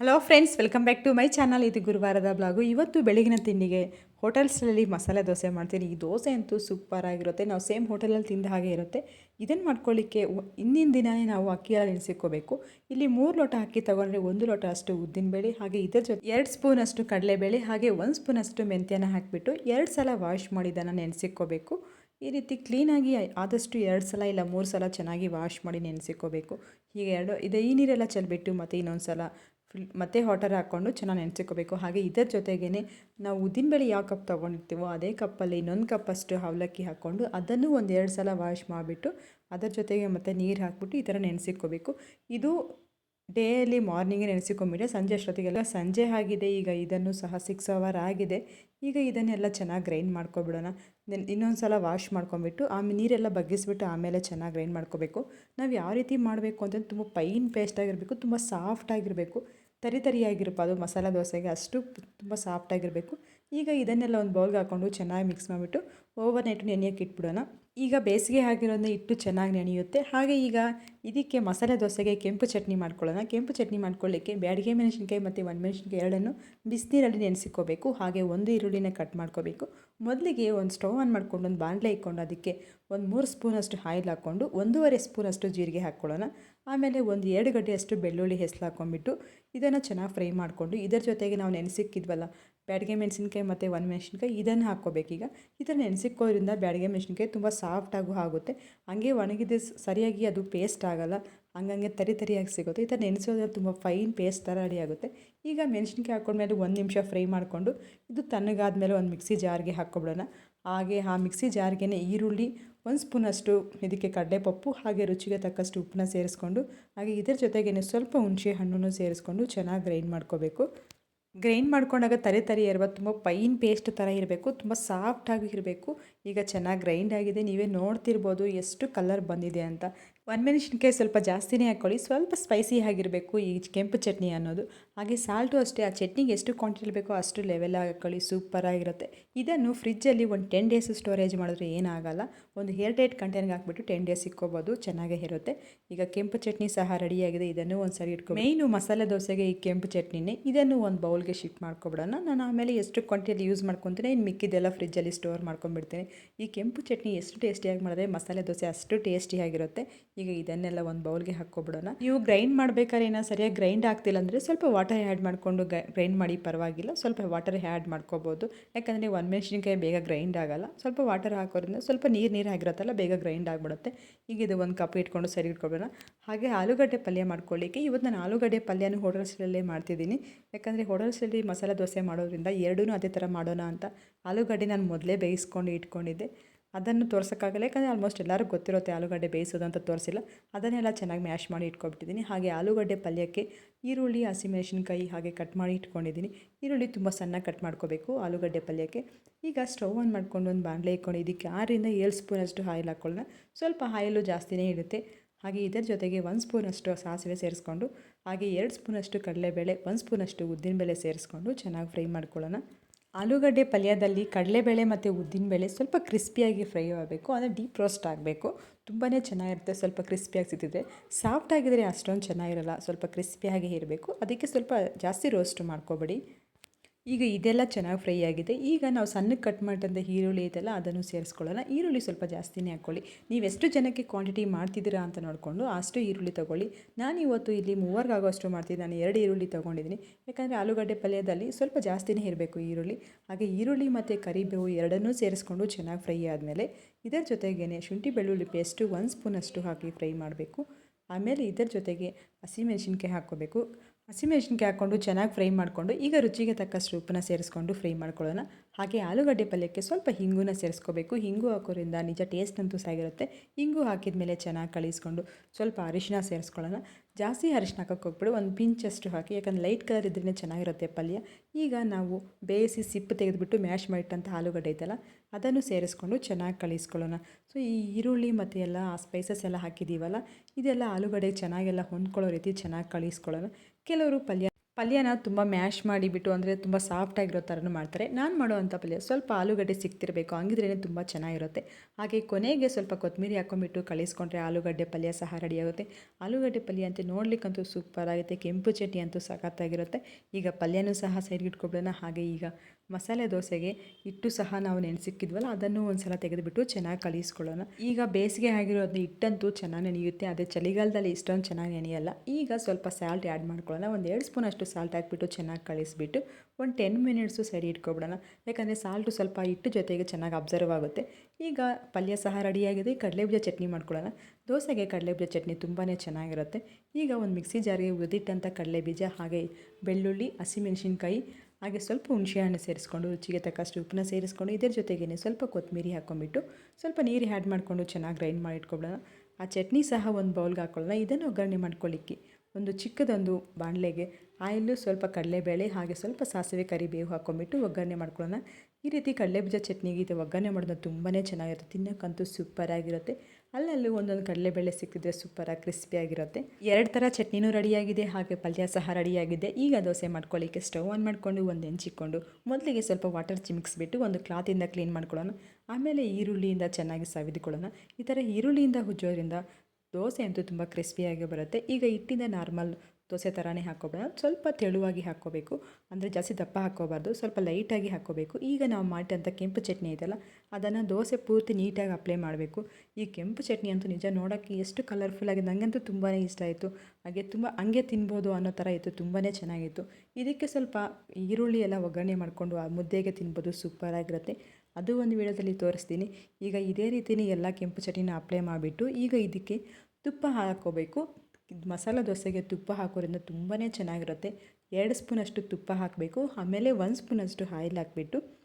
Hello friends welcome back to my channel ಇದು ಗುರುವಾರದ blog ಇವತ್ತು ಬೆಳಗಿನ ತಿಂಡಿಗೆ ಹೋಟೆಲ್ಸ್ನಲ್ಲಿ ಮಸಾಲೆ ದೋಸೆ ಮಾಡ್ತೀನಿ. ಈ ದೋಸೆ ಅಂತೂ ಸೂಪರ್ ಆಗಿರುತ್ತೆ. ನಾವು ಸೇಮ್ ಹೋಟೆಲಲ್ಲಿ ತಿಂದ ಹಾಗೆ ಇರುತ್ತೆ. ಇದನ್ನು ಮಾಡ್ಕೊಳ್ಳಿಕ್ಕೆ ಇಂದಿನ ದಿನವೇ ನಾವು ಅಕ್ಕಿ ನೆನೆಸಿಕೋಬೇಕು. ಇಲ್ಲಿ ಮೂರು ಲೋಟ ಅಕ್ಕಿ ತೊಗೊಂಡ್ರೆ ಒಂದು ಲೋಟ ಅಷ್ಟು ಉದ್ದಿನಬೇಳೆ ಹಾಗೆ ಇದರ ಜೊತೆ ಎರಡು ಸ್ಪೂನ್ ಅಷ್ಟು ಕಡಲೆಬೇಳೆ, ಹಾಗೆ ಒಂದು ಸ್ಪೂನ್ ಅಷ್ಟು ಮೆಂತ್ಯನ ಹಾಕಿಬಿಟ್ಟು ಎರಡು ಸಲ ವಾಶ್ ಮಾಡಿದ್ದನ್ನು ನೆನೆಸಿಕ್ಕೋಬೇಕು ಈ ರೀತಿ ಕ್ಲೀನಾಗಿ ಆದಷ್ಟು ಎರಡು ಸಲ ಇಲ್ಲ ಮೂರು ಸಲ ಚೆನ್ನಾಗಿ ವಾಶ್ ಮಾಡಿ ನೆನೆಸಿಕೋಬೇಕು. ಹೀಗೆ ಎರಡು ಇದು ಈ ನೀರೆಲ್ಲ ಚೆಲ್ಬಿಟ್ಟು ಮತ್ತು ಇನ್ನೊಂದು ಸಲ ಫಿಲ್ ಮತ್ತೆ ವಾಟರ್ ಹಾಕ್ಕೊಂಡು ಚೆನ್ನಾಗಿ ನೆನೆಸಿಕೋಬೇಕು. ಹಾಗೆ ಇದರ ಜೊತೆಗೇ ನಾವು ಉದ್ದಿನಬೇಳೆ ಯಾವ ಕಪ್ ತೊಗೊಂಡಿರ್ತೀವೋ ಅದೇ ಕಪ್ಪಲ್ಲಿ ಇನ್ನೊಂದು ಕಪ್ಪಷ್ಟು ಅವಲಕ್ಕಿ ಹಾಕ್ಕೊಂಡು ಅದನ್ನು ಒಂದು ಎರಡು ಸಲ ವಾಶ್ ಮಾಡಿಬಿಟ್ಟು ಅದರ ಜೊತೆಗೆ ಮತ್ತೆ ನೀರು ಹಾಕ್ಬಿಟ್ಟು ಈ ಥರ ನೆನೆಸಿಕ್ಕೋಬೇಕು ಇದು ಡೇಲಿ ಮಾರ್ನಿಂಗೇ ನೆನೆಸಿಕೊಂಬಿಟ್ಟೆ ಸಂಜೆ ಅಷ್ಟೊತ್ತಿಗೆಲ್ಲ ಸಂಜೆ ಆಗಿದೆ. ಈಗ ಇದನ್ನು ಸಹ ಸಿಕ್ಸ್ ಅವರ್ ಆಗಿದೆ. ಈಗ ಇದನ್ನೆಲ್ಲ ಚೆನ್ನಾಗಿ ಗ್ರೈಂಡ್ ಮಾಡ್ಕೊಬಿಡೋಣ. ದೆನ್ ಇನ್ನೊಂದು ಸಲ ವಾಶ್ ಮಾಡ್ಕೊಂಬಿಟ್ಟು ಆಮೇಲೆ ನೀರೆಲ್ಲ ಬಗ್ಗಿಸ್ಬಿಟ್ಟು ಆಮೇಲೆ ಚೆನ್ನಾಗಿ ಗ್ರೈಂಡ್ ಮಾಡ್ಕೋಬೇಕು. ನಾವು ಯಾವ ರೀತಿ ಮಾಡಬೇಕು ಅಂತಂದ್ರೆ ತುಂಬ ಪೈನ್ ಪೇಸ್ಟ್ ಆಗಿರಬೇಕು, ತುಂಬ ಸಾಫ್ಟ್ ಆಗಿರಬೇಕು. ತರಿ ತರಿಯಾಗಿರಬಾರ್ದು ಮಸಾಲೆ ದೋಸೆಗೆ ಅಷ್ಟು ತುಂಬ ಸಾಫ್ಟ್ ಆಗಿರಬೇಕು. ಈಗ ಇದನ್ನೆಲ್ಲ ಒಂದು ಬೌಲ್ಗೆ ಹಾಕ್ಕೊಂಡು ಚೆನ್ನಾಗಿ ಮಿಕ್ಸ್ ಮಾಡಿಬಿಟ್ಟು ಓವರ್ ನೈಟ್ ನೆನೆಯೋಕೆ ಇಟ್ಬಿಡೋಣ. ಈಗ ಬೇಸಿಗೆ ಆಗಿರೋದನ್ನ ಇಟ್ಟು ಚೆನ್ನಾಗಿ ನೆನೆಯುತ್ತೆ. ಹಾಗೆ ಈಗ ಇದಕ್ಕೆ ಮಸಾಲೆ ದೋಸೆಗೆ ಕೆಂಪು ಚಟ್ನಿ ಮಾಡ್ಕೊಳ್ಳೋಣ. ಕೆಂಪು ಚಟ್ನಿ ಮಾಡ್ಕೊಳ್ಳಿಕ್ಕೆ ಬ್ಯಾಡಿಗೆ ಮೆಣಸಿನ್ಕಾಯಿ ಮತ್ತು ಒಣಮೆಣಸಿನ್ಕಾಯಿ ಎರಡನ್ನು ಬಿಸಿನೀರಲ್ಲಿ ನೆನೆಸಿಕೋಬೇಕು. ಹಾಗೆ ಒಂದು ಈರುಳ್ಳಿನ ಕಟ್ ಮಾಡ್ಕೋಬೇಕು. ಮೊದಲಿಗೆ ಒಂದು ಸ್ಟವ್ ಆನ್ ಮಾಡ್ಕೊಂಡು ಒಂದು ಬಾಣಲೆ ಇಕ್ಕೊಂಡು ಅದಕ್ಕೆ ಒಂದು ಮೂರು ಸ್ಪೂನಷ್ಟು ಆಯಿಲ್ ಹಾಕ್ಕೊಂಡು ಒಂದೂವರೆ ಸ್ಪೂನಷ್ಟು ಜೀರಿಗೆ ಹಾಕ್ಕೊಳ್ಳೋಣ. ಆಮೇಲೆ ಒಂದು ಎರಡು ಗಡ್ಡೆಯಷ್ಟು ಬೆಳ್ಳುಳ್ಳಿ ಹೆಸಲು ಹಾಕ್ಕೊಂಡ್ಬಿಟ್ಟು ಇದನ್ನು ಚೆನ್ನಾಗಿ ಫ್ರೈ ಮಾಡಿಕೊಂಡು ಇದರ ಜೊತೆಗೆ ನಾವು ನೆನೆಸಿಕ್ಕಿದ್ವಲ್ಲ ಬ್ಯಾಡಿಗೆ ಮೆಣಸಿನ್ಕಾಯಿ ಮತ್ತು ಒಂದು ಮೆಣಸಿನ್ಕಾಯಿ ಇದನ್ನು ಹಾಕ್ಕೋಬೇಕೀಗ ಇದನ್ನು ನೆನೆಸಿಕ್ಕೋದ್ರಿಂದ ಬ್ಯಾಡಿಗೆ ಮೆಣಸಿನ್ಕಾಯಿ ತುಂಬ ಸಾಫ್ಟಾಗೂ ಆಗುತ್ತೆ. ಹಾಗೆ ಒಣಗಿದ ಸರಿಯಾಗಿ ಅದು ಪೇಸ್ಟ್ ಆಗೋಲ್ಲ. ಹಂಗಂಗೆ ತರಿ ತರಿಯಾಗಿ ಸಿಗುತ್ತೆ. ಈ ಥರ ನೆನೆಸೋದ್ರಲ್ಲಿ ತುಂಬ ಫೈನ್ ಪೇಸ್ಟ್ ಥರ ರೆಡಿ ಆಗುತ್ತೆ. ಈಗ ಮೆಣಸಿನ್ಕಾಯಿ ಹಾಕ್ಕೊಂಡ್ಮೇಲೆ ಒಂದು ನಿಮಿಷ ಫ್ರೈ ಮಾಡಿಕೊಂಡು ಇದು ತಣ್ಣಗಾದ್ಮೇಲೆ ಒಂದು ಮಿಕ್ಸಿ ಜಾರ್ಗೆ ಹಾಕ್ಕೊಬಿಡೋಣ. ಹಾಗೆ ಆ ಮಿಕ್ಸಿ ಜಾರ್ಗೆ ಈರುಳ್ಳಿ, ಒಂದು ಸ್ಪೂನಷ್ಟು ಇದಕ್ಕೆ ಕಡಲೆಪಪ್ಪು, ಹಾಗೆ ರುಚಿಗೆ ತಕ್ಕಷ್ಟು ಉಪ್ಪನ್ನ ಸೇರಿಸ್ಕೊಂಡು, ಹಾಗೆ ಇದರ ಜೊತೆಗೆ ಸ್ವಲ್ಪ ಹುಣಸೆ ಹಣ್ಣನ್ನು ಸೇರಿಸ್ಕೊಂಡು ಚೆನ್ನಾಗಿ ಗ್ರೈಂಡ್ ಮಾಡ್ಕೋಬೇಕು. ಗ್ರೈಂಡ್ ಮಾಡ್ಕೊಂಡಾಗ ತರಿ ತರಿ ಇರುವ ತುಂಬ ಪೈನ್ ಪೇಸ್ಟ್ ಥರ ಇರಬೇಕು, ತುಂಬ ಸಾಫ್ಟಾಗಿ ಇರಬೇಕು. ಈಗ ಚೆನ್ನಾಗಿ ಗ್ರೈಂಡ್ ಆಗಿದೆ, ನೀವೇ ನೋಡ್ತಿರ್ಬೋದು ಎಷ್ಟು ಕಲರ್ ಬಂದಿದೆ ಅಂತ. ಒಣಮೆಣಸಿನ್ಕಾಯಿ ಸ್ವಲ್ಪ ಜಾಸ್ತಿನೇ ಹಾಕ್ಕೊಳ್ಳಿ ಸ್ವಲ್ಪ ಸ್ಪೈಸಿ ಆಗಿರಬೇಕು ಈ ಕೆಂಪು ಚಟ್ನಿ ಅನ್ನೋದು. ಹಾಗೆ ಸಾಲ್ಟು ಅಷ್ಟೇ, ಆ ಚಟ್ನಿಗೆ ಎಷ್ಟು ಕ್ವಾಂಟಿಟಿ ಬೇಕೋ ಅಷ್ಟು ಲೆವೆಲ್ ಸೂಪರ್ ಸೂಪರಾಗಿರುತ್ತೆ ಇದನ್ನು ಫ್ರಿಜ್ಜಲ್ಲಿ ಒಂದು ಟೆನ್ ಡೇಸ್ ಸ್ಟೋರೇಜ್ ಮಾಡಿದ್ರೆ ಏನಾಗಲ್ಲ. ಒಂದು ಏರ್ ಟೈಟ್ ಕಂಟೈನ್ಗೆ ಹಾಕ್ಬಿಟ್ಟು ಟೆನ್ ಡೇಸ್ ಇಕ್ಕೋಬೋದು, ಚೆನ್ನಾಗೇ ಇರುತ್ತೆ. ಈಗ ಕೆಂಪು ಚಟ್ನಿ ಸಹ ರೆಡಿಯಾಗಿದೆ ಇದನ್ನು ಒಂದು ಸರಿ ಇಟ್ಕೊ ಮೇಯ್ನು ಮಸಾಲೆ ದೋಸೆಗೆ ಈ ಕೆಂಪು ಚಟ್ನಿನೇ, ಇದನ್ನು ಒಂದು ಬೌಲ್ಗೆ ಶಿಫ್ಟ್ ಮಾಡ್ಕೊಬಿಡೋಣ. ನಾನು ಆಮೇಲೆ ಎಷ್ಟು ಕ್ವಾಂಟಿಟಿಯಲ್ಲಿ ಯೂಸ್ ಮಾಡ್ಕೊತೀನಿ ಇನ್ನು ಮಿಕ್ಕಿದೆಲ್ಲ ಫ್ರಿಜ್ಜಲ್ಲಿ ಸ್ಟೋರ್ ಮಾಡ್ಕೊಂಡ್ಬಿಡ್ತೀನಿ. ಈ ಕೆಂಪು ಚಟ್ನಿ ಎಷ್ಟು ಟೇಸ್ಟಿಯಾಗಿ ಮಾಡಿದ್ರೆ ಮಸಾಲೆ ದೋಸೆ ಅಷ್ಟು ಟೇಸ್ಟಿಯಾಗಿರುತ್ತೆ ಈಗ ಇದನ್ನೆಲ್ಲ ಒಂದು ಬೌಲ್ಗೆ ಹಾಕ್ಕೊಬಿಡೋಣ. ನೀವು ಗ್ರೈಂಡ್ ಮಾಡಬೇಕಾದ್ರೆ ಏನೋ ಸರಿಯಾಗಿ ಗ್ರೈಂಡ್ ಆಗ್ತಿಲ್ಲ ಅಂದರೆ ಸ್ವಲ್ಪ ವಾಟರ್ ಆ್ಯಡ್ ಮಾಡಿಕೊಂಡು ಗ್ರೈಂಡ್ ಮಾಡಿ ಪರವಾಗಿಲ್ಲ. ಸ್ವಲ್ಪ ವಾಟರ್ ಆ್ಯಡ್ ಮಾಡ್ಕೋಬೋದು. ಯಾಕಂದರೆ ಒಣಮೆಣ್ಸಿನ್ಕಾಯಿ ಬೇಗ ಗ್ರೈಂಡ್ ಆಗಲ್ಲ. ಸ್ವಲ್ಪ ವಾಟರ್ ಹಾಕೋದ್ರಿಂದ ಸ್ವಲ್ಪ ನೀರು ನೀರು ಆಗಿರುತ್ತಲ್ಲ, ಬೇಗ ಗ್ರೈಂಡ್ ಆಗಿಬಿಡುತ್ತೆ. ಈಗ ಇದು ಒಂದು ಕಪ್ ಇಟ್ಕೊಂಡು ಸರಿ ಇಟ್ಕೊಬೇಡ. ಹಾಗೆ ಆಲೂಗಡ್ಡೆ ಪಲ್ಯ ಮಾಡ್ಕೊಳ್ಳಿಕ್ಕೆ ಇವತ್ತು ನಾನು ಆಲೂಗಡ್ಡೆ ಪಲ್ಯನ ಹೋಟೆಲ್ಸಲ್ಲೇ ಮಾಡ್ತಿದ್ದೀನಿ. ಯಾಕಂದರೆ ಹೋಟೆಲ್ಸಲ್ಲಿ ಮಸಾಲೆ ದೋಸೆ ಮಾಡೋದ್ರಿಂದ ಎರಡೂ ಅದೇ ಥರ ಮಾಡೋಣ ಅಂತ ಆಲೂಗಡ್ಡೆ ನಾನು ಮೊದಲೇ ಬೇಯಿಸ್ಕೊಂಡು ಇಟ್ಕೊಂಡಿದ್ದೆ. ಅದನ್ನು ತೋರ್ಸೋಕ್ಕಾಗಲ್ಲ, ಯಾಕಂದರೆ ಆಲ್ಮೋಸ್ಟ್ ಎಲ್ಲರೂ ಗೊತ್ತಿರುತ್ತೆ ಆಲೂಗಡ್ಡೆ ಬೇಯಿಸೋದು ಅಂತ ತೋರಿಸಿಲ್ಲ. ಅದನ್ನೆಲ್ಲ ಚೆನ್ನಾಗಿ ಮ್ಯಾಶ್ ಮಾಡಿ ಇಟ್ಕೊಬಿಟ್ಟಿದ್ದೀನಿ. ಹಾಗೆ ಆಲೂಗಡ್ಡೆ ಪಲ್ಯಕ್ಕೆ ಈರುಳ್ಳಿ, ಹಸಿಮೆಣಸಿನ್ಕಾಯಿ ಹಾಗೆ ಕಟ್ ಮಾಡಿ ಇಟ್ಕೊಂಡಿದ್ದೀನಿ. ಈರುಳ್ಳಿ ತುಂಬ ಸಣ್ಣ ಕಟ್ ಮಾಡ್ಕೋಬೇಕು ಆಲೂಗಡ್ಡೆ ಪಲ್ಯಕ್ಕೆ. ಈಗ ಸ್ಟವ್ ಆನ್ ಮಾಡ್ಕೊಂಡು ಒಂದು ಬಾಣಲೆ ಇಟ್ಕೊಂಡು ಇದಕ್ಕೆ ಆರರಿಂದ ಏಳು ಸ್ಪೂನಷ್ಟು ಆಯಿಲ್ ಹಾಕ್ಕೊಳ್ಳೋಣ. ಸ್ವಲ್ಪ ಆಯಿಲು ಜಾಸ್ತಿನೇ ಇರುತ್ತೆ. ಹಾಗೆ ಇದರ ಜೊತೆಗೆ ಒಂದು ಸ್ಪೂನಷ್ಟು ಸಾಸಿವೆ ಸೇರಿಸ್ಕೊಂಡು, ಹಾಗೆ ಎರಡು ಸ್ಪೂನಷ್ಟು ಕಡಲೆಬೇಳೆ, ಒಂದು ಸ್ಪೂನಷ್ಟು ಉದ್ದಿನಬೇಳೆ ಸೇರಿಸ್ಕೊಂಡು ಚೆನ್ನಾಗಿ ಫ್ರೈ ಮಾಡ್ಕೊಳ್ಳೋಣ. ಆಲೂಗಡ್ಡೆ ಪಲ್ಯದಲ್ಲಿ ಕಡಲೆಬೇಳೆ ಮತ್ತು ಉದ್ದಿನಬೇಳೆ ಸ್ವಲ್ಪ ಕ್ರಿಸ್ಪಿಯಾಗಿ ಫ್ರೈ ಆಗಬೇಕು, ಅಂದರೆ ಡೀಪ್ ರೋಸ್ಟ್ ಆಗಬೇಕು. ತುಂಬಾ ಚೆನ್ನಾಗಿರುತ್ತೆ, ಸ್ವಲ್ಪ ಕ್ರಿಸ್ಪಿಯಾಗಿ ಸಿಗ್ತಿದೆ. ಸಾಫ್ಟ್ ಆಗಿದ್ರೆ ಅಷ್ಟೊಂದು ಚೆನ್ನಾಗಿರಲ್ಲ, ಸ್ವಲ್ಪ ಕ್ರಿಸ್ಪಿಯಾಗಿ ಇರಬೇಕು. ಅದಕ್ಕೆ ಸ್ವಲ್ಪ ಜಾಸ್ತಿ ರೋಸ್ಟ್ ಮಾಡ್ಕೋಬೇಡಿ. ಈಗ ಇದೆಲ್ಲ ಚೆನ್ನಾಗಿ ಫ್ರೈ ಆಗಿದೆ. ಈಗ ನಾವು ಸಣ್ಣಕ್ಕೆ ಕಟ್ ಮಾಡಿದಂಥ ಈರುಳ್ಳಿ ಇದೆಲ್ಲ ಅದನ್ನು ಸೇರಿಸ್ಕೊಳ್ಳೋಣ. ಈರುಳ್ಳಿ ಸ್ವಲ್ಪ ಜಾಸ್ತಿನೇ ಹಾಕ್ಕೊಳ್ಳಿ. ನೀವು ಎಷ್ಟು ಜನಕ್ಕೆ ಕ್ವಾಂಟಿಟಿ ಮಾಡ್ತಿದ್ದೀರಾ ಅಂತ ನೋಡಿಕೊಂಡು ಅಷ್ಟು ಈರುಳ್ಳಿ ತೊಗೊಳ್ಳಿ. ನಾನು ಇವತ್ತು ಇಲ್ಲಿ ಮೂವರ್ಗೆ ಆಗೋಷ್ಟು ಮಾಡ್ತಿದ್ದೆ. ನಾನು ಎರಡು ಈರುಳ್ಳಿ ತೊಗೊಂಡಿದ್ದೀನಿ. ಯಾಕಂದರೆ ಆಲೂಗಡ್ಡೆ ಪಲ್ಯದಲ್ಲಿ ಸ್ವಲ್ಪ ಜಾಸ್ತಿನೇ ಇರಬೇಕು ಈರುಳ್ಳಿ. ಹಾಗೆ ಈರುಳ್ಳಿ ಮತ್ತು ಕರಿಬೇವು ಎರಡನ್ನೂ ಸೇರಿಸ್ಕೊಂಡು ಚೆನ್ನಾಗಿ ಫ್ರೈ ಆದಮೇಲೆ ಇದರ ಜೊತೆಗೇ ಶುಂಠಿ ಬೆಳ್ಳುಳ್ಳಿ ಪೇಸ್ಟು ಒಂದು ಸ್ಪೂನಷ್ಟು ಹಾಕಿ ಫ್ರೈ ಮಾಡಬೇಕು. ಆಮೇಲೆ ಇದರ ಜೊತೆಗೆ ಹಸಿಮೆಣಸಿನ್ಕಾಯಿ ಹಾಕ್ಕೋಬೇಕು. ಹಸಿಮೆಣ್ಸಿನ್ಕಾಯಿ ಹಾಕ್ಕೊಂಡು ಚೆನ್ನಾಗಿ ಫ್ರೈ ಮಾಡಿಕೊಂಡು ಈಗ ರುಚಿಗೆ ತಕ್ಕಷ್ಟು ಉಪ್ಪನ್ನ ಸೇರಿಸ್ಕೊಂಡು ಫ್ರೈ ಮಾಡ್ಕೊಳ್ಳೋಣ. ಹಾಗೆ ಆಲೂಗಡ್ಡೆ ಪಲ್ಯಕ್ಕೆ ಸ್ವಲ್ಪ ಹಿಂಗುನ ಸೇರಿಸ್ಕೋಬೇಕು. ಹಿಂಗು ಹಾಕೋದ್ರಿಂದ ನಿಜ ಟೇಸ್ಟ್ ಅಂತೂ ಸಾಗಿರುತ್ತೆ. ಹಿಂಗು ಹಾಕಿದ ಮೇಲೆ ಚೆನ್ನಾಗಿ ಕಳಿಸ್ಕೊಂಡು ಸ್ವಲ್ಪ ಅರಿಶಿನ ಸೇರಿಸ್ಕೊಳ್ಳೋಣ. ಜಾಸ್ತಿ ಅರಿಶಿನ ಹಾಕೋಕ್ಕೆ ಹೋಗ್ಬಿಡು. ಒಂದು ಪಿಂಚಷ್ಟು ಹಾಕಿ, ಯಾಕಂದ್ರೆ ಲೈಟ್ ಕಲರ್ ಇದ್ರೇ ಚೆನ್ನಾಗಿರುತ್ತೆ ಪಲ್ಯ. ಈಗ ನಾವು ಬೇಯಿಸಿ ಸಿಪ್ಪು ತೆಗೆದುಬಿಟ್ಟು ಮ್ಯಾಶ್ ಮಾಡಿಟ್ಟಂಥ ಆಲೂಗಡ್ಡೆ ಐತಲ್ಲ, ಅದನ್ನು ಸೇರಿಸ್ಕೊಂಡು ಚೆನ್ನಾಗಿ ಕಳಿಸ್ಕೊಳ್ಳೋಣ. ಸೊ ಈ ಈರುಳ್ಳಿ ಮತ್ತು ಎಲ್ಲ ಸ್ಪೈಸಸ್ ಎಲ್ಲ ಹಾಕಿದ್ದೀವಲ್ಲ ಇದೆಲ್ಲ ಆಲೂಗಡ್ಡೆ ಚೆನ್ನಾಗೆಲ್ಲ ಹೊಂದ್ಕೊಳ್ಳೋ ರೀತಿ ಚೆನ್ನಾಗಿ ಕಳಿಸ್ಕೊಳ್ಳೋಣ. ಕೆಲವರು ಪಲ್ಯ, ಪಲ್ಯನ ತುಂಬ ಮ್ಯಾಶ್ ಮಾಡಿಬಿಟ್ಟು ಅಂದರೆ ತುಂಬ ಸಾಫ್ಟಾಗಿರೋ ಥರನೂ ಮಾಡ್ತಾರೆ. ನಾನು ಮಾಡುವಂಥ ಪಲ್ಯ ಸ್ವಲ್ಪ ಆಲೂಗಡ್ಡೆ ಸಿಕ್ತಿರಬೇಕು ಹಂಗಿದ್ರೇ ತುಂಬ ಚೆನ್ನಾಗಿರುತ್ತೆ. ಹಾಗೆ ಕೊನೆಗೆ ಸ್ವಲ್ಪ ಕೊತ್ತಂಬರಿ ಹಾಕೊಂಡ್ಬಿಟ್ಟು ಕಳಿಸ್ಕೊಂಡ್ರೆ ಆಲೂಗಡ್ಡೆ ಪಲ್ಯ ಸಹ ರೆಡಿಯಾಗುತ್ತೆ ಆಲೂಗಡ್ಡೆ ಪಲ್ಯ ಅಂತ ನೋಡ್ಲಿಕ್ಕಂತೂ ಸೂಪರ್ ಆಗುತ್ತೆ ಕೆಂಪು ಚಟ್ನಿ ಅಂತೂ ಸಖತ್ತಾಗಿರುತ್ತೆ. ಈಗ ಪಲ್ಯನೂ ಸಹ ಸೈಡ್ಗಿಟ್ಕೊಬಿಡೋಣ ಹಾಗೆ ಈಗ ಮಸಾಲೆ ದೋಸೆಗೆ ಹಿಟ್ಟು ಸಹ ನಾವು ನೆನೆಸಿಕ್ಕಿದ್ವಲ್ಲ, ಅದನ್ನು ಒಂದು ಸಲ ತೆಗೆದುಬಿಟ್ಟು ಚೆನ್ನಾಗಿ ಕಲಿಸ್ಕೊಳ್ಳೋಣ ಈಗ ಬೇಸಿಗೆ ಆಗಿರೋದು ಹಿಟ್ಟಂತೂ ಚೆನ್ನಾಗಿ ನೆನೆಯುತ್ತೆ, ಅದೇ ಚಳಿಗಾಲದಲ್ಲಿ ಇಷ್ಟೊಂದು ಚೆನ್ನಾಗಿ ನೆನೆಯಲ್ಲ. ಈಗ ಸ್ವಲ್ಪ ಸಾಲ್ಟ್ ಆ್ಯಡ್ ಮಾಡ್ಕೊಳ್ಳೋಣ. ಒಂದು ಎರಡು ಸ್ಪೂನ್ ಅಷ್ಟು ಸಾಲ್ಟ್ ಹಾಕ್ಬಿಟ್ಟು ಚೆನ್ನಾಗಿ ಕಳಿಸ್ಬಿಟ್ಟು ಒಂದು ಟೆನ್ ಮಿನಿಟ್ಸು ಸರಿ ಇಟ್ಕೊಬಿಡೋಣ. ಯಾಕಂದರೆ ಸಾಲ್ಟು ಸ್ವಲ್ಪ ಹಿಟ್ಟು ಜೊತೆಗೆ ಚೆನ್ನಾಗಿ ಅಬ್ಸರ್ವ್ ಆಗುತ್ತೆ. ಈಗ ಪಲ್ಯ ಸಹ ರೆಡಿಯಾಗಿದೆ ಕಡಲೆಬೀಜ ಚಟ್ನಿ ಮಾಡ್ಕೊಳ್ಳೋಣ. ದೋಸೆಗೆ ಕಡಲೆಬೀಜ ಚಟ್ನಿ ತುಂಬಾ ಚೆನ್ನಾಗಿರುತ್ತೆ. ಈಗ ಒಂದು ಮಿಕ್ಸಿ ಜಾರಿಗೆ ಉದಿಟ್ಟಂಥ ಕಡಲೆಬೀಜ, ಹಾಗೆ ಬೆಳ್ಳುಳ್ಳಿ, ಹಸಿಮೆಣಸಿನ್ಕಾಯಿ ಹಾಗೆ ಸ್ವಲ್ಪ ಹುಣಸೆಹಣ್ಣು ಸೇರಿಸ್ಕೊಂಡು, ರುಚಿಗೆ ತಕ್ಕಷ್ಟು ಉಪ್ಪನ್ನ ಸೇರಿಸ್ಕೊಂಡು, ಇದರ ಜೊತೆಗೇ ಸ್ವಲ್ಪ ಕೊತ್ತಂಬರಿ ಹಾಕ್ಕೊಂಬಿಟ್ಟು ಸ್ವಲ್ಪ ನೀರು ಆ್ಯಡ್ ಮಾಡಿಕೊಂಡು ಚೆನ್ನಾಗಿ ಗ್ರೈಂಡ್ ಮಾಡಿ ಇಟ್ಕೊಬಿಡೋಣ. ಆ ಚಟ್ನಿ ಸಹ ಒಂದು ಬೌಲ್ಗೆ ಹಾಕೊಳ್ಳೋಣ. ಇದನ್ನು ಒಗ್ಗರಣೆ ಮಾಡ್ಕೊಳ್ಳಿಕ್ಕೆ ಒಂದು ಚಿಕ್ಕದೊಂದು ಬಾಣಲೆಗೆ ಆಯಿಲು, ಸ್ವಲ್ಪ ಕಡಲೆಬೇಳೆ, ಹಾಗೆ ಸ್ವಲ್ಪ ಸಾಸಿವೆ ಕರಿಬೇವು ಹಾಕ್ಕೊಂಬಿಟ್ಟು ಒಗ್ಗರಣೆ ಮಾಡ್ಕೊಳ್ಳೋಣ. ಈ ರೀತಿ ಕಡಲೆಬೀಜ ಚಟ್ನಿಗೆ ಇದು ಒಗ್ಗರಣೆ ಮಾಡೋದು ತುಂಬಾ ಚೆನ್ನಾಗಿರುತ್ತೆ. ತಿನ್ನೋಕ್ಕಂತೂ ಸೂಪರಾಗಿರುತ್ತೆ ಅಲ್ಲಲ್ಲೂ ಒಂದೊಂದು ಕಡಲೆಬೇಳೆ ಸಿಕ್ಕಿದ್ರೆ ಸೂಪರಾಗಿ ಕ್ರಿಸ್ಪಿಯಾಗಿರುತ್ತೆ ಎರಡು ಥರ ಚಟ್ನಿನೂ ರೆಡಿಯಾಗಿದೆ, ಹಾಗೆ ಪಲ್ಯ ಸಹ ರೆಡಿಯಾಗಿದೆ. ಈಗ ದೋಸೆ ಮಾಡ್ಕೊಳ್ಳಿಕ್ಕೆ ಸ್ಟವ್ ಆನ್ ಮಾಡಿಕೊಂಡು ಒಂದು ಹೆಂಚಿಕೊಂಡು ಮೊದಲಿಗೆ ಸ್ವಲ್ಪ ವಾಟರ್ ಚಿಮಿಕ್ಸ್ಬಿಟ್ಟು ಒಂದು ಕ್ಲಾತಿಂದ ಕ್ಲೀನ್ ಮಾಡ್ಕೊಳ್ಳೋಣ. ಆಮೇಲೆ ಈರುಳ್ಳಿಯಿಂದ ಚೆನ್ನಾಗಿ ಸವಿದುಕೊಳ್ಳೋಣ. ಈ ಥರ ಈರುಳ್ಳಿಯಿಂದ ಹುಜ್ಜೋದ್ರಿಂದ ದೋಸೆ ಅಂತೂ ತುಂಬ ಕ್ರಿಸ್ಪಿಯಾಗಿ ಬರುತ್ತೆ. ಈಗ ಹಿಟ್ಟಿಂದ ನಾರ್ಮಲ್ ದೋಸೆ ಥರನೇ ಹಾಕ್ಕೋಬೇಡ. ಸ್ವಲ್ಪ ತೆಳುವಾಗಿ ಹಾಕ್ಕೋಬೇಕು. ಅಂದರೆ ಜಾಸ್ತಿ ದಪ್ಪ ಹಾಕ್ಕೋಬಾರ್ದು. ಸ್ವಲ್ಪ ಲೈಟಾಗಿ ಹಾಕ್ಕೋಬೇಕು. ಈಗ ನಾವು ಮಾಡಿದಂಥ ಕೆಂಪು ಚಟ್ನಿ ಇದೆಯಲ್ಲ, ಅದನ್ನು ದೋಸೆ ಪೂರ್ತಿ ನೀಟಾಗಿ ಅಪ್ಲೈ ಮಾಡಬೇಕು. ಈ ಕೆಂಪು ಚಟ್ನಿ ಅಂತೂ ನಿಜ ನೋಡೋಕ್ಕೆ ಎಷ್ಟು ಕಲರ್ಫುಲ್ ಆಗಿದೆ. ನನಗಂತೂ ತುಂಬಾ ಇಷ್ಟ ಆಯಿತು. ಹಾಗೆ ತುಂಬ ಹಂಗೆ ತಿನ್ಬೋದು ಅನ್ನೋ ಥರ ಇತ್ತು. ತುಂಬಾ ಚೆನ್ನಾಗಿತ್ತು. ಇದಕ್ಕೆ ಸ್ವಲ್ಪ ಈರುಳ್ಳಿ ಎಲ್ಲ ಒಗ್ಗರಣೆ ಮಾಡಿಕೊಂಡು ಆ ಮುದ್ದೆಗೆ ತಿನ್ಬೋದು. ಸೂಪರಾಗಿರುತ್ತೆ ಅದು ಒಂದು ವಿಡಿಯೋದಲ್ಲಿ ತೋರಿಸ್ತೀನಿ. ಈಗ ಇದೇ ರೀತಿಯೇ ಎಲ್ಲ ಕೆಂಪು ಚಟ್ನಿನ ಅಪ್ಲೈ ಮಾಡಿಬಿಟ್ಟು ಈಗ ಇದಕ್ಕೆ ತುಪ್ಪ ಹಾಕ್ಕೋಬೇಕು. ಮಸಾಲೆ ದೋಸೆಗೆ ತುಪ್ಪ ಹಾಕೋದ್ರಿಂದ ತುಂಬಾ ಚೆನ್ನಾಗಿರುತ್ತೆ. ಎರಡು ಸ್ಪೂನಷ್ಟು ತುಪ್ಪ ಹಾಕಬೇಕು, ಆಮೇಲೆ ಒಂದು ಸ್ಪೂನಷ್ಟು ಆಯಿಲ್ ಹಾಕ್ಬಿಟ್ಟು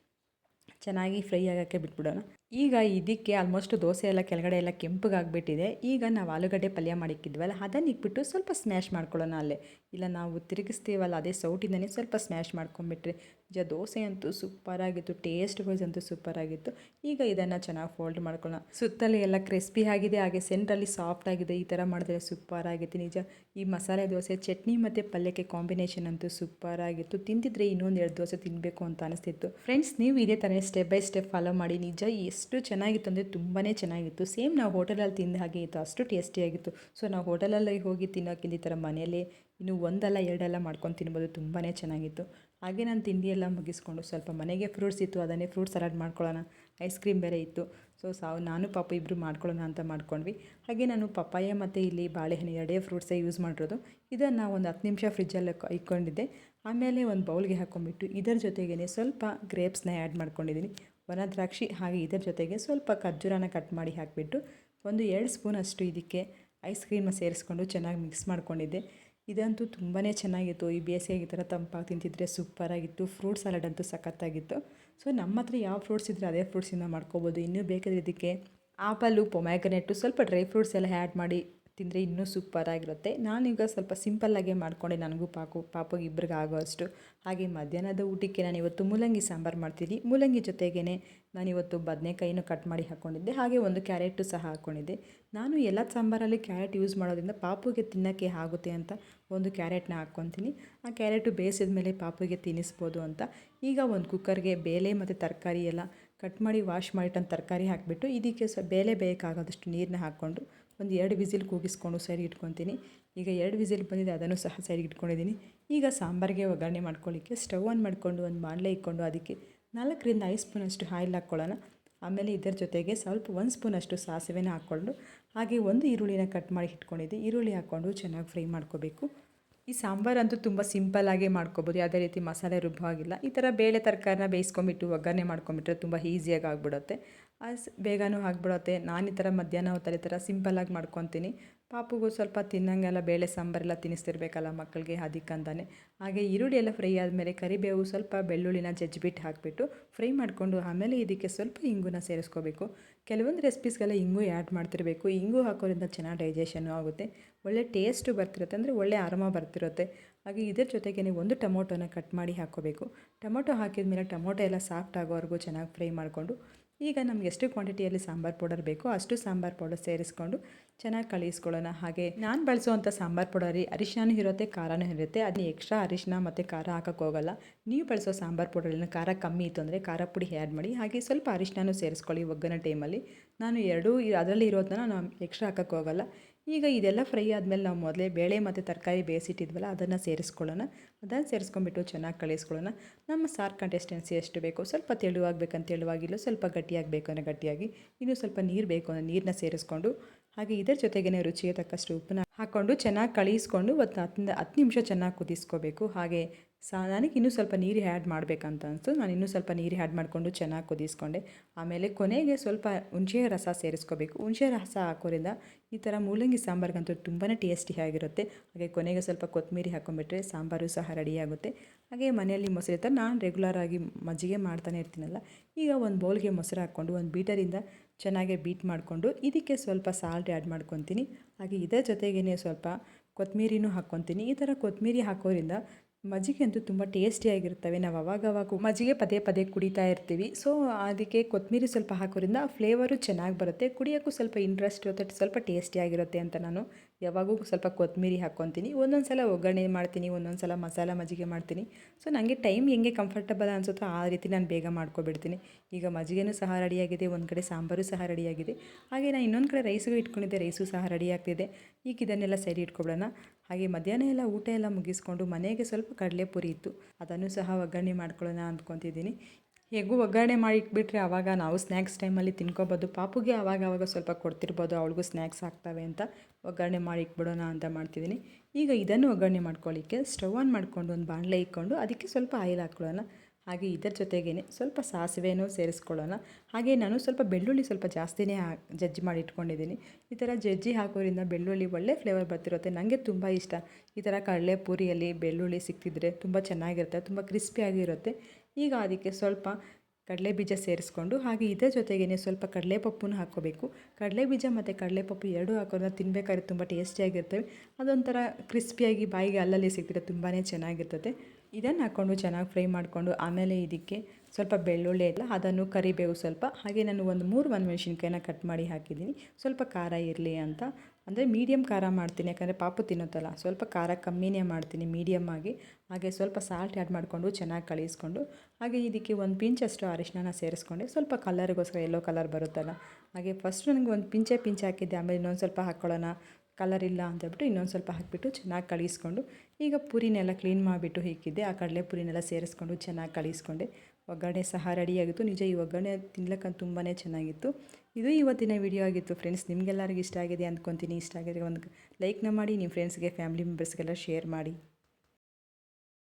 ಚೆನ್ನಾಗಿ ಫ್ರೈ ಆಗೋಕ್ಕೆ ಬಿಟ್ಬಿಡೋಣ. ಈಗ ಇದಕ್ಕೆ ಆಲ್ಮೋಸ್ಟ್ ದೋಸೆ ಎಲ್ಲ ಕೆಳಗಡೆ ಎಲ್ಲ ಕೆಂಪಗಾಗ್ಬಿಟ್ಟಿದೆ. ಈಗ ನಾವು ಆಲೂಗಡ್ಡೆ ಪಲ್ಯ ಮಾಡಿಕ್ಕಿದ್ವಲ್ಲ, ಅದನ್ನು ಇಕ್ಬಿಟ್ಟು ಸ್ವಲ್ಪ ಸ್ಮ್ಯಾಶ್ ಮಾಡ್ಕೊಳ್ಳೋಣ ಅಲ್ಲೇ. ಇಲ್ಲ ನಾವು ತಿರುಗಿಸ್ತೀವಲ್ಲ, ಅದೇ ಸೌಟಿಂದನೇ ಸ್ವಲ್ಪ ಸ್ಮ್ಯಾಶ್ ಮಾಡ್ಕೊಂಬಿಟ್ರೆ. ನಿಜ ದೋಸೆ ಅಂತೂ ಸೂಪರಾಗಿತ್ತು ಟೇಸ್ಟ್ ವೈಸ್ ಅಂತೂ ಸೂಪರಾಗಿತ್ತು. ಈಗ ಇದನ್ನು ಚೆನ್ನಾಗಿ ಫೋಲ್ಡ್ ಮಾಡ್ಕೊಳ್ಳೋಣ. ಸುತ್ತಲೇ ಎಲ್ಲ ಕ್ರಿಸ್ಪಿ ಆಗಿದೆ, ಹಾಗೆ ಸೆಂಟ್ರಲ್ಲಿ ಸಾಫ್ಟ್ ಆಗಿದೆ, ಈ ಥರ ಮಾಡಿದ್ರೆ ಸೂಪರಾಗಿತ್ತು ನಿಜ. ಈ ಮಸಾಲೆ ದೋಸೆ, ಚಟ್ನಿ ಮತ್ತು ಪಲ್ಯಕ್ಕೆ ಕಾಂಬಿನೇಷನ್ ಅಂತೂ ಸೂಪರಾಗಿತ್ತು. ತಿಂತಿದ್ರೆ ಇನ್ನೊಂದು ಎರಡು ದೋಸೆ ತಿನ್ನಬೇಕು ಅಂತ ಅನಿಸ್ತಿತ್ತು. ಫ್ರೆಂಡ್ಸ್ ನೀವು ಇದೇ ಥರ ಸ್ಟೆಪ್ ಬೈ ಸ್ಟೆಪ್ ಫಾಲೋ ಮಾಡಿ ನಿಜ ಎಷ್ಟು ಚೆನ್ನಾಗಿತ್ತು ಅಂದರೆ ತುಂಬಾ ಚೆನ್ನಾಗಿತ್ತು. ಸೇಮ್ ನಾವು ಹೋಟೆಲಲ್ಲಿ ತಿಂದ ಹಾಗೆ ಇತ್ತು, ಅಷ್ಟು ಟೇಸ್ಟಿಯಾಗಿತ್ತು ಸೊ ನಾವು ಹೋಟೆಲಲ್ಲಿ ಹೋಗಿ ತಿನ್ನೋಕ್ಕಿಂತ ಈ ಥರ ಮನೆಯಲ್ಲೇ ಇನ್ನು ಒಂದಲ್ಲ ಎರಡಲ್ಲ ಮಾಡ್ಕೊಂಡು ತಿನ್ಬೋದು ತುಂಬಾ ಚೆನ್ನಾಗಿತ್ತು. ಹಾಗೆ ನಾನು ತಿಂಡಿಯೆಲ್ಲ ಮುಗಿಸ್ಕೊಂಡು ಸ್ವಲ್ಪ ಮನೆಗೆ ಫ್ರೂಟ್ಸ್ ಇತ್ತು, ಅದನ್ನೇ ಫ್ರೂಟ್ ಸಲಾಡ್ ಮಾಡ್ಕೊಳ್ಳೋಣ. ಐಸ್ ಕ್ರೀಮ್ ಬೇರೆ ಇತ್ತು. ಸೊ ಸಾವು ನಾನು ಪಾಪ ಇಬ್ಬರು ಮಾಡ್ಕೊಳ್ಳೋಣ ಅಂತ ಮಾಡ್ಕೊಂಡ್ವಿ. ಹಾಗೆ ನಾನು ಪಪ್ಪಾಯ ಮತ್ತು ಇಲ್ಲಿ ಬಾಳೆಹಣ್ಣು ಎರಡೇ ಫ್ರೂಟ್ಸೇ ಯೂಸ್ ಮಾಡಿರೋದು. ಇದನ್ನು ಒಂದು ಹತ್ತು ನಿಮಿಷ ಫ್ರಿಜ್ಜಲ್ಲಿ ಇಟ್ಕೊಂಡಿದ್ದೆ ಆಮೇಲೆ ಒಂದು ಬೌಲ್ಗೆ ಹಾಕ್ಕೊಂಡ್ಬಿಟ್ಟು ಇದರ ಜೊತೆಗೇ ಸ್ವಲ್ಪ ಗ್ರೇಪ್ಸ್ನ ಆ್ಯಡ್ ಮಾಡ್ಕೊಂಡಿದ್ದೀನಿ. ಒಣ ದ್ರಾಕ್ಷಿ ಹಾಗೆ ಇದರ ಜೊತೆಗೆ ಸ್ವಲ್ಪ ಖರ್ಜೂರನ ಕಟ್ ಮಾಡಿ ಹಾಕಿಬಿಟ್ಟು ಒಂದು ಎರಡು ಸ್ಪೂನ್ ಅಷ್ಟು ಇದಕ್ಕೆ ಐಸ್ ಕ್ರೀಮ್ನ ಸೇರಿಸ್ಕೊಂಡು ಚೆನ್ನಾಗಿ ಮಿಕ್ಸ್ ಮಾಡ್ಕೊಂಡಿದ್ದೆ. ಇದಂತೂ ತುಂಬಾ ಚೆನ್ನಾಗಿತ್ತು. ಈ ಬೇಸಿಗೆ ಥರ ತಂಪಾಗಿ ತಿಂತಿದ್ರೆ ಸೂಪರಾಗಿತ್ತು. ಫ್ರೂಟ್ ಸಲಾಡ್ ಅಂತೂ ಸಖತ್ತಾಗಿತ್ತು. ಸೊ ನಮ್ಮ ಹತ್ರ ಯಾವ ಫ್ರೂಟ್ಸ್ ಇದ್ದರೆ ಅದೇ ಫ್ರೂಟ್ಸಿಂದ ಮಾಡ್ಕೋಬೋದು. ಇನ್ನೂ ಬೇಕಾದ್ರೆ ಇದಕ್ಕೆ ಆಪಲ್ಲು ಪೊಮ್ಯಾಗನೆಟ್ಟು ಸ್ವಲ್ಪ ಡ್ರೈ ಫ್ರೂಟ್ಸ್ ಎಲ್ಲ ಆ್ಯಡ್ ಮಾಡಿ ತಿಂದರೆ ಇನ್ನೂ ಸೂಪರಾಗಿರುತ್ತೆ ನಾನೀಗ ಸ್ವಲ್ಪ ಸಿಂಪಲ್ಲಾಗೆ ಮಾಡಿಕೊಂಡೆ. ನನಗೂ ಪಾಕು ಪಾಪಗೆ ಇಬ್ಬರಿಗೆ ಆಗೋ ಹಾಗೆ ಮಧ್ಯಾಹ್ನದ ಊಟಕ್ಕೆ ನಾನು ಇವತ್ತು ಮೂಲಂಗಿ ಸಾಂಬಾರು ಮಾಡ್ತೀನಿ ಮೂಲಂಗಿ ಜೊತೆಗೇ ನಾನಿವತ್ತು ಬದನೆಕಾಯಿನೂ ಕಟ್ ಮಾಡಿ ಹಾಕ್ಕೊಂಡಿದ್ದೆ ಹಾಗೆ ಒಂದು ಕ್ಯಾರೆಟು ಸಹ ಹಾಕ್ಕೊಂಡಿದ್ದೆ ನಾನು ಎಲ್ಲ ಸಾಂಬಾರಲ್ಲಿ ಕ್ಯಾರೆಟ್ ಯೂಸ್ ಮಾಡೋದ್ರಿಂದ ಪಾಪುಗೆ ತಿನ್ನೋಕ್ಕೆ ಆಗುತ್ತೆ ಅಂತ ಒಂದು ಕ್ಯಾರೆಟ್ನ ಹಾಕ್ಕೊತೀನಿ. ಆ ಕ್ಯಾರೆಟು ಬೇಯಿಸಿದ ಮೇಲೆ ಪಾಪುಗೆ ತಿನ್ನಿಸ್ಬೋದು ಅಂತ. ಈಗ ಒಂದು ಕುಕ್ಕರ್ಗೆ ಬೇಳೆ ಮತ್ತು ತರಕಾರಿ ಎಲ್ಲ ಕಟ್ ಮಾಡಿ ವಾಶ್ ಮಾಡಿಟ್ಟಂಥ ತರಕಾರಿ ಹಾಕಿಬಿಟ್ಟು ಇದಕ್ಕೆ ಸ, ಬೇಳೆ ಬೇಕಾಗೋದಷ್ಟು ನೀರನ್ನ ಹಾಕ್ಕೊಂಡು ಒಂದು ಎರಡು ವಿಸಿಲ್ ಕೂಗಿಸ್ಕೊಂಡು ಸೈಡ್ ಇಟ್ಕೊತೀನಿ. ಈಗ ಎರಡು ವಿಸಿಲ್ ಬಂದಿದೆ, ಅದನ್ನು ಸಹ ಸೈಡ್ಗೆ ಇಟ್ಕೊಂಡಿದ್ದೀನಿ. ಈಗ ಸಾಂಬಾರಿಗೆ ಒಗ್ಗರಣೆ ಮಾಡ್ಕೊಳ್ಳಿಕ್ಕೆ ಸ್ಟವ್ ಆನ್ ಮಾಡಿಕೊಂಡು ಒಂದು ಬಾಣಲೆ ಇಟ್ಕೊಂಡು ಅದಕ್ಕೆ ನಾಲ್ಕರಿಂದ ಐದು ಸ್ಪೂನಷ್ಟು ಆಯಿಲ್ ಹಾಕ್ಕೊಳ್ಳೋಣ. ಆಮೇಲೆ ಇದರ ಜೊತೆಗೆ ಸ್ವಲ್ಪ ಒಂದು ಸ್ಪೂನಷ್ಟು ಸಾಸಿವೆನ ಹಾಕ್ಕೊಂಡು ಹಾಗೆ ಒಂದು ಈರುಳ್ಳಿನ ಕಟ್ ಮಾಡಿ ಇಟ್ಕೊಂಡಿದ್ದೆ. ಈರುಳ್ಳಿ ಹಾಕ್ಕೊಂಡು ಚೆನ್ನಾಗಿ ಫ್ರೈ ಮಾಡ್ಕೋಬೇಕು. ಈ ಸಾಂಬಾರಂತೂ ತುಂಬ ಸಿಂಪಲ್ಲಾಗಿ ಮಾಡ್ಕೋಬೋದು. ಯಾವುದೇ ರೀತಿ ಮಸಾಲೆ ರುಬ್ಬಾಗಿಲ್ಲ ಈ ಥರ ಬೇಳೆ ತರಕಾರಿನ ಬೇಯಿಸ್ಕೊಂಬಿಟ್ಟು ಒಗ್ಗರಣೆ ಮಾಡ್ಕೊಂಬಿಟ್ರೆ ತುಂಬ ಈಸಿಯಾಗಿ ಆಗಿಬಿಡುತ್ತೆ. ಅಸ್ ಬೇಗನೂ ಆಗಿಬಿಡುತ್ತೆ. ನಾನು ಈ ಥರ ಮಧ್ಯಾಹ್ನ ಹೊತ್ತಲ್ಲಿ ಥರ ಸಿಂಪಲ್ಲಾಗಿ ಮಾಡ್ಕೊತೀನಿ. ಪಾಪುಗೂ ಸ್ವಲ್ಪ ತಿನ್ನಂಗೆಲ್ಲ ಬೇಳೆ ಸಾಂಬಾರೆಲ್ಲ ತಿನ್ನಿಸ್ತಿರ್ಬೇಕಲ್ಲ ಮಕ್ಕಳಿಗೆ ಅದಕ್ಕಂತಾನೆ ಹಾಗೆ ಈರುಳ್ಳಿ ಎಲ್ಲ ಫ್ರೈ ಆದಮೇಲೆ ಕರಿಬೇವು, ಸ್ವಲ್ಪ ಬೆಳ್ಳುಳ್ಳಿನ ಜಜ್ಜಿಬಿಟ್ಟು ಹಾಕಿಬಿಟ್ಟು ಫ್ರೈ ಮಾಡಿಕೊಂಡು ಆಮೇಲೆ ಇದಕ್ಕೆ ಸ್ವಲ್ಪ ಇಂಗುನ ಸೇರಿಸ್ಕೋಬೇಕು. ಕೆಲವೊಂದು ರೆಸಿಪೀಸ್ಗೆಲ್ಲ ಇಂಗು ಆ್ಯಡ್ ಮಾಡ್ತಿರಬೇಕು. ಇಂಗು ಹಾಕೋದ್ರಿಂದ ಚೆನ್ನಾಗಿ ಡೈಜೆಷನ್ನು ಆಗುತ್ತೆ. ಒಳ್ಳೆ ಟೇಸ್ಟು ಬರ್ತಿರುತ್ತೆ ಅಂದರೆ ಒಳ್ಳೆ ಆರಾಮ ಬರ್ತಿರುತ್ತೆ. ಹಾಗೆ ಇದರ ಜೊತೆಗೇ ಒಂದು ಟೊಮೊಟೊನ ಕಟ್ ಮಾಡಿ ಹಾಕೋಬೇಕು ಟೊಮೊಟೊ ಹಾಕಿದ ಮೇಲೆ ಟೊಮೊಟೊ ಎಲ್ಲ ಸಾಫ್ಟ್ ಆಗೋವರೆಗೂ ಚೆನ್ನಾಗಿ ಫ್ರೈ ಮಾಡಿಕೊಂಡು ಈಗ ನಮ್ಗೆ ಎಷ್ಟು ಕ್ವಾಂಟಿಟಿಯಲ್ಲಿ ಸಾಂಬಾರು ಪೌಡರ್ ಬೇಕೋ ಅಷ್ಟು ಸಾಂಬಾರು ಪೌಡರ್ ಸೇರಿಸ್ಕೊಂಡು ಚೆನ್ನಾಗಿ ಕಳಿಸ್ಕೊಳ್ಳೋಣ. ಹಾಗೆ ನಾನು ಬಳಸುವಂಥ ಸಾಂಬಾರು ಪೌಡರಿ ಅರಿಶಿನೂ ಇರುತ್ತೆ, ಖಾರನೂ ಇರುತ್ತೆ. ಅದನ್ನ ಎಕ್ಸ್ಟ್ರಾ ಅರಿಶಿನ ಮತ್ತು ಖಾರ ಹಾಕೋಕ್ಕೋಗಲ್ಲ ನೀವು ಬಳಸೋ ಸಾಂಬಾರು ಪೌಡರಲ್ಲಿ ಖಾರ ಕಮ್ಮಿ ಇತ್ತು ಅಂದರೆ ಖಾರ ಪುಡಿ ಆ್ಯಡ್ ಮಾಡಿ, ಹಾಗೆ ಸ್ವಲ್ಪ ಅರಿಶಿನೂ ಸೇರಿಸ್ಕೊಳ್ಳಿ. ಒಗ್ಗನ ಟೈಮಲ್ಲಿ ನಾನು ಎರಡೂ ಅದರಲ್ಲಿ ಇರೋದನ್ನ ನಾನು ಎಕ್ಸ್ಟ್ರಾ ಹಾಕೋಕ್ಕೆ ಹೋಗಲ್ಲ. ಈಗ ಇದೆಲ್ಲ ಫ್ರೈ ಆದಮೇಲೆ ನಾವು ಮೊದಲೇ ಬೇಳೆ ಮತ್ತು ತರಕಾರಿ ಬೇಯಿಸಿಟ್ಟಿದ್ವಲ್ಲ, ಅದನ್ನು ಸೇರಿಸ್ಕೊಳ್ಳೋಣ. ಅದನ್ನು ಸೇರಿಸ್ಕೊಂಡ್ಬಿಟ್ಟು ಚೆನ್ನಾಗಿ ಕಳಿಸ್ಕೊಳ್ಳೋಣ. ನಮ್ಮ ಸಾರ್ ಕಂಟೆಸ್ಟೆನ್ಸಿ ಎಷ್ಟು ಬೇಕು ಸ್ವಲ್ಪ ತೆಳುವಾಗಬೇಕಂತ ತೆಳುವಾಗಿಲ್ಲ, ಸ್ವಲ್ಪ ಗಟ್ಟಿಯಾಗಬೇಕು ಅಂದರೆ ಗಟ್ಟಿಯಾಗಿ. ಇನ್ನೂ ಸ್ವಲ್ಪ ನೀರು ಬೇಕು ಅಂದರೆ ನೀರನ್ನ ಸೇರಿಸ್ಕೊಂಡು, ಹಾಗೆ ಇದರ ಜೊತೆಗೇ ರುಚಿಗೆ ತಕ್ಕಷ್ಟು ಉಪ್ಪನ್ನ ಹಾಕ್ಕೊಂಡು ಚೆನ್ನಾಗಿ ಕಳಿಸ್ಕೊಂಡು, ಒಂದು ಹತ್ತಿಂದ ಹತ್ತು ನಿಮಿಷ ಚೆನ್ನಾಗಿ ಕುದಿಸ್ಕೋಬೇಕು. ಹಾಗೆ ಸಾ, ನನಗೆ ಇನ್ನೂ ಸ್ವಲ್ಪ ನೀರು ಆ್ಯಡ್ ಮಾಡಬೇಕಂತ ಅನಿಸ್ತು. ನಾನು ಇನ್ನೂ ಸ್ವಲ್ಪ ನೀರು ಆ್ಯಡ್ ಮಾಡಿಕೊಂಡು ಚೆನ್ನಾಗಿ ಕುದಿಸ್ಕೊಂಡೆ. ಆಮೇಲೆ ಕೊನೆಗೆ ಸ್ವಲ್ಪ ಹುಣಸೆ ರಸ ಸೇರಿಸ್ಕೋಬೇಕು. ಹುಣಸೆ ರಸ ಹಾಕೋದ್ರಿಂದ ಈ ಥರ ಮೂಲಂಗಿ ಸಾಂಬಾರಿಗಂತೂ ತುಂಬಾ ಟೇಸ್ಟಿಯಾಗಿರುತ್ತೆ ಹಾಗೆ ಕೊನೆಗೆ ಸ್ವಲ್ಪ ಕೊತ್ತಂಬರಿ ಹಾಕೊಂಡ್ಬಿಟ್ರೆ ಸಾಂಬಾರು ಸಹ ರೆಡಿಯಾಗುತ್ತೆ ಹಾಗೆ ಮನೆಯಲ್ಲಿ ಮೊಸರು ಥರ ನಾನು ರೆಗ್ಯುಲರಾಗಿ ಮಜ್ಜಿಗೆ ಮಾಡ್ತಾನೆ ಇರ್ತೀನಲ್ಲ, ಈಗ ಒಂದು ಬೌಲ್ಗೆ ಮೊಸರು ಹಾಕ್ಕೊಂಡು ಒಂದು ಬೀಟರಿಂದ ಚೆನ್ನಾಗಿ ಬೀಟ್ ಮಾಡಿಕೊಂಡು ಇದಕ್ಕೆ ಸ್ವಲ್ಪ ಸಾಲ್ಟ್ ಆ್ಯಡ್ ಮಾಡ್ಕೊತೀನಿ. ಹಾಗೆ ಇದರ ಜೊತೆಗೇ ಸ್ವಲ್ಪ ಕೊತ್ತಂಬರಿನೂ ಹಾಕ್ಕೊತೀನಿ ಈ ಥರ ಕೊತ್ತಂಬರಿ ಹಾಕೋದ್ರಿಂದ ಮಜ್ಜಿಗೆ ಅಂತೂ ತುಂಬ ಟೇಸ್ಟಿಯಾಗಿರ್ತವೆ ನಾವು ಅವಾಗವಾಗ ಮಜ್ಜಿಗೆ ಪದೇ ಪದೇ ಕುಡಿತಾ ಇರ್ತೀವಿ. ಸೊ ಅದಕ್ಕೆ ಕೊತ್ತಂಬರಿ ಸ್ವಲ್ಪ ಹಾಕೋದ್ರಿಂದ ಫ್ಲೇವರು ಚೆನ್ನಾಗಿ ಬರುತ್ತೆ. ಕುಡಿಯೋಕ್ಕೂ ಸ್ವಲ್ಪ ಇಂಟ್ರೆಸ್ಟ್ ಇರುತ್ತೆ ಸ್ವಲ್ಪ ಟೇಸ್ಟಿಯಾಗಿರುತ್ತೆ ಅಂತ ನಾನು ಯಾವಾಗೂ ಸ್ವಲ್ಪ ಕೊತ್ತಂಬರಿ ಹಾಕ್ಕೊತೀನಿ. ಒಂದೊಂದು ಸಲ ಒಗ್ಗರಣೆ ಮಾಡ್ತೀನಿ ಒಂದೊಂದು ಸಲ ಮಸಾಲ ಮಜ್ಜಿಗೆ ಮಾಡ್ತೀನಿ. ಸೊ ನನಗೆ ಟೈಮ್ ಹೆಂಗೆ ಕಂಫರ್ಟಬಲ್ ಅನಿಸುತ್ತೋ ಆ ರೀತಿ ನಾನು ಬೇಗ ಮಾಡ್ಕೊಬಿಡ್ತೀನಿ. ಈಗ ಮಜ್ಜಿಗೆನೂ ಸಹ ರೆಡಿಯಾಗಿದೆ, ಒಂದು ಕಡೆ ಸಾಂಬಾರು ಸಹ ರೆಡಿಯಾಗಿದೆ. ಹಾಗೆ ನಾನು ಇನ್ನೊಂದು ಕಡೆ ರೈಸ್ಗೂ ಇಟ್ಕೊಂಡಿದ್ದೆ, ರೈಸು ಸಹ ರೆಡಿ ಆಗ್ತಿದೆ. ಈಗ ಇದನ್ನೆಲ್ಲ ಸೈಡ್ ಇಟ್ಕೊಬಿಡೋಣ. ಹಾಗೆ ಮಧ್ಯಾಹ್ನ ಎಲ್ಲ ಊಟ ಎಲ್ಲ ಮುಗಿಸ್ಕೊಂಡು ಮನೆಗೆ ಸ್ವಲ್ಪ ಕಡಲೆಪುರಿ ಇತ್ತು. ಅದನ್ನು ಸಹ ಒಗ್ಗರಣೆ ಮಾಡ್ಕೊಳ್ಳೋಣ ಅಂದ್ಕೊತಿದ್ದೀನಿ. ಹೇಗೂ ಒಗ್ಗರಣೆ ಮಾಡಿ ಇಟ್ಬಿಟ್ರೆ ಆವಾಗ ನಾವು ಸ್ನ್ಯಾಕ್ಸ್ ಟೈಮಲ್ಲಿ ತಿನ್ಕೋಬೋದು. ಪಾಪುಗೆ ಆವಾಗ ಆವಾಗ ಸ್ವಲ್ಪ ಕೊಡ್ತಿರ್ಬೋದು, ಅವಳಿಗೂ ಸ್ನ್ಯಾಕ್ಸ್ ಆಗ್ತವೆ ಅಂತ. ಒಗ್ಗರಣೆ ಮಾಡಿ ಇಟ್ಬಿಡೋಣ ಅಂತ ಮಾಡ್ತಿದ್ದೀನಿ. ಈಗ ಇದನ್ನು ಒಗ್ಗರಣೆ ಮಾಡ್ಕೊಳ್ಳಿಕ್ಕೆ ಸ್ಟವ್ ಆನ್ ಮಾಡಿಕೊಂಡು ಒಂದು ಬಾಣಲೆ ಇಕ್ಕೊಂಡು ಅದಕ್ಕೆ ಸ್ವಲ್ಪ ಆಯಿಲ್ ಹಾಕ್ಕೊಳ್ಳೋಣ. ಹಾಗೆ ಇದರ ಜೊತೆಗೇ ಸ್ವಲ್ಪ ಸಾಸಿವೆನೂ ಸೇರಿಸ್ಕೊಳ್ಳೋಣ. ಹಾಗೆ ನಾನು ಸ್ವಲ್ಪ ಬೆಳ್ಳುಳ್ಳಿ ಸ್ವಲ್ಪ ಜಾಸ್ತಿನೇ ಜಜ್ಜಿ ಮಾಡಿ ಇಟ್ಕೊಂಡಿದ್ದೀನಿ. ಈ ಥರ ಜಜ್ಜಿ ಹಾಕೋದ್ರಿಂದ ಬೆಳ್ಳುಳ್ಳಿ ಒಳ್ಳೆ ಫ್ಲೇವರ್ ಬರ್ತಿರುತ್ತೆ. ನನಗೆ ತುಂಬ ಇಷ್ಟ. ಈ ಥರ ಕಡಲೆ ಪೂರಿಯಲ್ಲಿ ಬೆಳ್ಳುಳ್ಳಿ ಸಿಕ್ತಿದ್ರೆ ತುಂಬ ಚೆನ್ನಾಗಿರುತ್ತೆ, ತುಂಬ ಕ್ರಿಸ್ಪಿಯಾಗಿರುತ್ತೆ. ಈಗ ಅದಕ್ಕೆ ಸ್ವಲ್ಪ ಕಡಲೆ ಬೀಜ ಸೇರಿಸ್ಕೊಂಡು, ಹಾಗೆ ಇದರ ಜೊತೆಗೇ ಸ್ವಲ್ಪ ಕಡಲೆಪಪ್ಪನ್ನು ಹಾಕ್ಕೋಬೇಕು. ಕಡಲೆ ಬೀಜ ಮತ್ತು ಕಡಲೆಪಪ್ಪು ಎರಡೂ ಹಾಕೋದ್ರಿಂದ ತಿನ್ಬೇಕಾದ್ರೆ ತುಂಬ ಟೇಸ್ಟಿಯಾಗಿರ್ತವೆ. ಅದೊಂಥರ ಕ್ರಿಸ್ಪಿಯಾಗಿ ಬಾಯಿಗೆ ಅಲ್ಲಲ್ಲಿ ಸಿಗ್ತಿದ್ರೆ ತುಂಬಾ ಚೆನ್ನಾಗಿರ್ತದೆ. ಇದನ್ನು ಹಾಕ್ಕೊಂಡು ಚೆನ್ನಾಗಿ ಫ್ರೈ ಮಾಡಿಕೊಂಡು, ಆಮೇಲೆ ಇದಕ್ಕೆ ಸ್ವಲ್ಪ ಬೆಳ್ಳುಳ್ಳಿ ಎಲ್ಲ, ಅದನ್ನು ಕರಿಬೇವು ಸ್ವಲ್ಪ, ಹಾಗೆ ನಾನು ಒಂದು ಮೂರು ಒಂದು ಮೆಣಸಿನ್ಕಾಯಿನ ಕಟ್ ಮಾಡಿ ಹಾಕಿದ್ದೀನಿ. ಸ್ವಲ್ಪ ಖಾರ ಇರಲಿ ಅಂತ. ಅಂದರೆ ಮೀಡಿಯಮ್ ಖಾರ ಮಾಡ್ತೀನಿ, ಯಾಕಂದರೆ ಪಾಪು ತಿನ್ನುತ್ತಲ್ಲ. ಸ್ವಲ್ಪ ಖಾರ ಕಮ್ಮಿನೇ ಮಾಡ್ತೀನಿ ಮೀಡಿಯಮ್ ಆಗಿ. ಹಾಗೆ ಸ್ವಲ್ಪ ಸಾಲ್ಟ್ ಆ್ಯಡ್ ಮಾಡಿಕೊಂಡು ಚೆನ್ನಾಗಿ ಕಳಿಸ್ಕೊಂಡು, ಹಾಗೆ ಇದಕ್ಕೆ ಒಂದು ಪಿಂಚಷ್ಟು ಅರಿಶಿನ ಸೇರಿಸ್ಕೊಂಡೆ. ಸ್ವಲ್ಪ ಕಲರಿಗೋಸ್ಕರ ಎಲ್ಲೋ ಕಲರ್ ಬರುತ್ತಲ್ಲ. ಹಾಗೆ ಫಸ್ಟ್ ನನಗೆ ಒಂದು ಪಿಂಚೆ ಪಿಂಚ್ ಹಾಕಿದ್ದೆ, ಆಮೇಲೆ ಇನ್ನೊಂದು ಸ್ವಲ್ಪ ಹಾಕ್ಕೊಳ್ಳೋಣ ಕಲರ್ ಇಲ್ಲ ಅಂತೇಳ್ಬಿಟ್ಟು ಇನ್ನೊಂದು ಸ್ವಲ್ಪ ಹಾಕಿಬಿಟ್ಟು ಚೆನ್ನಾಗಿ ಕಳಿಸ್ಕೊಂಡು, ಈಗ ಪುರಿನೆಲ್ಲ ಕ್ಲೀನ್ ಮಾಡಿಬಿಟ್ಟು ಇಕ್ಕಿದ್ದೆ ಆ ಕಡಲೆ ಪುರಿನೆಲ್ಲ ಸೇರಿಸ್ಕೊಂಡು ಚೆನ್ನಾಗಿ ಕಳಿಸ್ಕೊಂಡೆ. ಒಗ್ಗರಣೆ ಸಹ ರೆಡಿಯಾಗಿತ್ತು ನಿಜ ಈ ಒಗ್ಗರಣೆ ತಿನ್ಲಿಕ್ಕಂತ ತುಂಬಾ ಚೆನ್ನಾಗಿತ್ತು. ಇದು ಇವತ್ತಿನ ವಿಡಿಯೋ ಆಗಿತ್ತು ಫ್ರೆಂಡ್ಸ್ ನಿಮಗೆಲ್ಲರಿಗೂ ಇಷ್ಟ ಆಗಿದೆ ಅಂದ್ಕೊತೀನಿ. ಇಷ್ಟ ಆಗಿದೆ ಒಂದು ಲೈಕ್ನ ಮಾಡಿ ನಿಮ್ಮ ಫ್ರೆಂಡ್ಸ್ಗೆ ಫ್ಯಾಮಿಲಿ ಮೆಂಬರ್ಸ್ಗೆಲ್ಲ ಶೇರ್ ಮಾಡಿ.